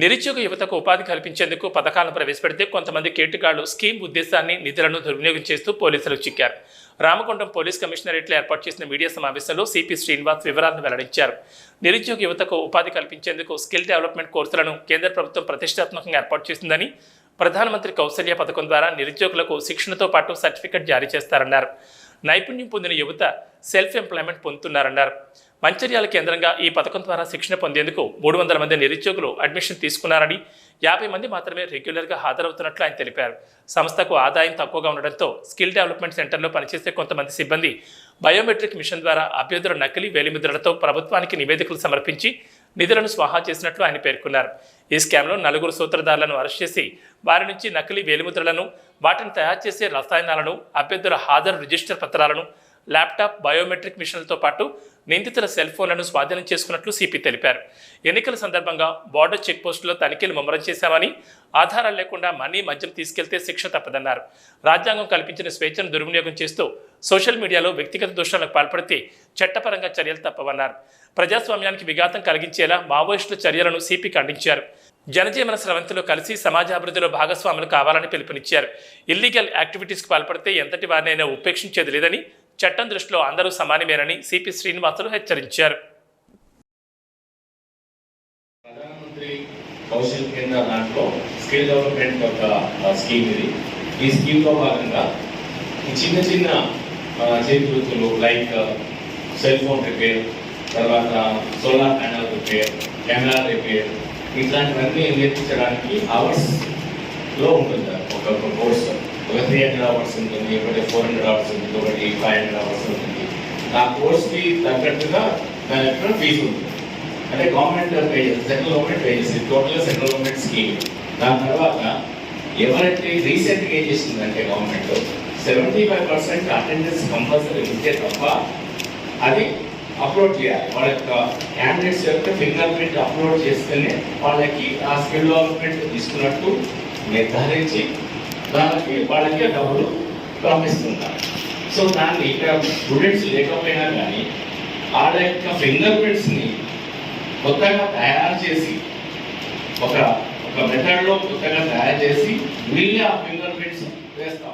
నిరుద్యోగ యువతకు ఉపాధి కల్పించేందుకు పథకాలను ప్రవేశపెడితే కొంతమంది కేటుగాళ్ళు స్కీమ్ ఉద్దేశాన్ని నిధులను దుర్వినియోగం చేస్తూ పోలీసులు చిక్కారు. రామగుండం పోలీస్ కమిషనరేట్లో ఏర్పాటు చేసిన మీడియా సమావేశంలో సిపి శ్రీనివాస్ వివరాలను వెల్లడించారు. నిరుద్యోగ యువతకు ఉపాధి కల్పించేందుకు స్కిల్ డెవలప్మెంట్ కోర్సులను కేంద్ర ప్రభుత్వం ప్రతిష్టాత్మకంగా ఏర్పాటు చేసిందని ప్రధానమంత్రి కౌశల్య పథకం ద్వారా నిరుద్యోగులకు శిక్షణతో పాటు సర్టిఫికెట్ జారీ చేస్తారన్నారు. నైపుణ్యం పొందిన యువత సెల్ఫ్ ఎంప్లాయ్మెంట్ పొందుతున్నారన్నారు. మంచిర్యాల కేంద్రంగా ఈ పథకం ద్వారా శిక్షణ పొందేందుకు మూడు వందల మంది నిరుద్యోగులు అడ్మిషన్ తీసుకున్నారని యాభై మంది మాత్రమే రెగ్యులర్గా హాజరవుతున్నట్లు ఆయన తెలిపారు. సంస్థకు ఆదాయం తక్కువగా ఉండడంతో స్కిల్ డెవలప్మెంట్ సెంటర్లో పనిచేసే కొంతమంది సిబ్బంది బయోమెట్రిక్ మిషన్ ద్వారా అభ్యర్థుల నకిలీ వేలిముద్రలతో ప్రభుత్వానికి నివేదికలు సమర్పించి నిధులను స్వాహా చేసినట్లు ఆయన పేర్కొన్నారు. ఈ స్కామ్లో నలుగురు సూత్రధారులను అరెస్ట్ చేసి వారి నుంచి నకిలీ వేలిముద్రలను వాటిని తయారు చేసే రసాయనాలను అభ్యర్థుల హాజరు రిజిస్టర్ పత్రాలను ల్యాప్టాప్ బయోమెట్రిక్ మిషన్లతో పాటు నిందితుల సెల్ ఫోన్లను స్వాధీనం చేసుకున్నట్లు సిపి తెలిపారు. ఎన్నికల సందర్భంగా బార్డర్ చెక్పోస్టులో తనిఖీలు ముమ్మరం చేశామని ఆధారాలు లేకుండా మనీ మద్యం తీసుకెళ్తే శిక్ష తప్పదన్నారు. రాజ్యాంగం కల్పించిన స్వేచ్ఛను దుర్వినియోగం చేస్తూ సోషల్ మీడియాలో వ్యక్తిగత దోషాలకు పాల్పడితే చట్టపరంగా చర్యలు తప్పవన్నారు. ప్రజాస్వామ్యానికి విఘాతం కలిగించేలా మావోయిస్టుల చర్యలను సిపి ఖండించారు జనజీవన స్రవంతిలో కలిసి సమాజాభివృద్ధిలో భాగస్వాములు కావాలని పిలుపునిచ్చారు. ఇల్లీగల్ యాక్టివిటీస్కి పాల్పడితే ఎంతటి వారినైనా ఉపేక్షించేది లేదని చట్టం దృష్టిలో అందరూ సమానమేనని సిపి శ్రీనివాసులు హెచ్చరించారు. ప్రధానమంత్రి కౌశల్ కేంద్ర దాంట్లో స్కిల్ డెవలప్మెంట్ ఒక స్కీమ్ ఇది. ఈ స్కీమ్లో భాగంగా ఈ చిన్న చిన్న ఆ, చేతి వృత్తులు లైక్ సెల్ ఫోన్ రిపేర్ తర్వాత solar panel repair camera repair ఇట్లాంటివన్నీ నేర్పించడానికి అవర్స్లో ఉంటుంది ఒక కోర్సు. ఒక త్రీ హండ్రెడ్ అవర్స్ ఉంటుంది ఒకటి ఫోర్ హండ్రెడ్ అవర్స్ ఉంటుంది ఒకటి ఫైవ్ హండ్రెడ్ అవర్స్ ఉంటుంది ఆ కోర్స్కి తగ్గట్టుగా దాని యొక్క ఫీజు ఉంటుంది అంటే గవర్నమెంట్ పే చేస్తుంది సెంట్రల్ గవర్నమెంట్ పే చేస్తుంది. టోటల్గా సెంట్రల్ గవర్నమెంట్ స్కీమ్ దాని తర్వాత ఎవరైతే రీసెంట్గా ఏం చేసిందంటే government seventy five percent attendance compulsory ఉంటే తప్ప అది అప్లోడ్ చేయాలి. వాళ్ళ యొక్క క్యాండిడేట్స్ యొక్క ఫింగర్ ప్రింట్ అప్లోడ్ చేస్తేనే వాళ్ళకి ఆ స్కిల్ డెవలప్మెంట్ తీసుకున్నట్టు నిర్ధారించి దానికి వాళ్ళకి డబ్బులు పంపిస్తున్నారు. సో దాన్ని ఇక్కడ స్టూడెంట్స్ లేకపోయినా కానీ వాళ్ళ యొక్క ఫింగర్ ప్రింట్స్ని కొత్తగా తయారు చేసి ఒక ఒక మెథడ్లో కొత్తగా తయారు చేసి వీళ్ళే ఆ ఫింగర్ ప్రింట్స్ వేస్తా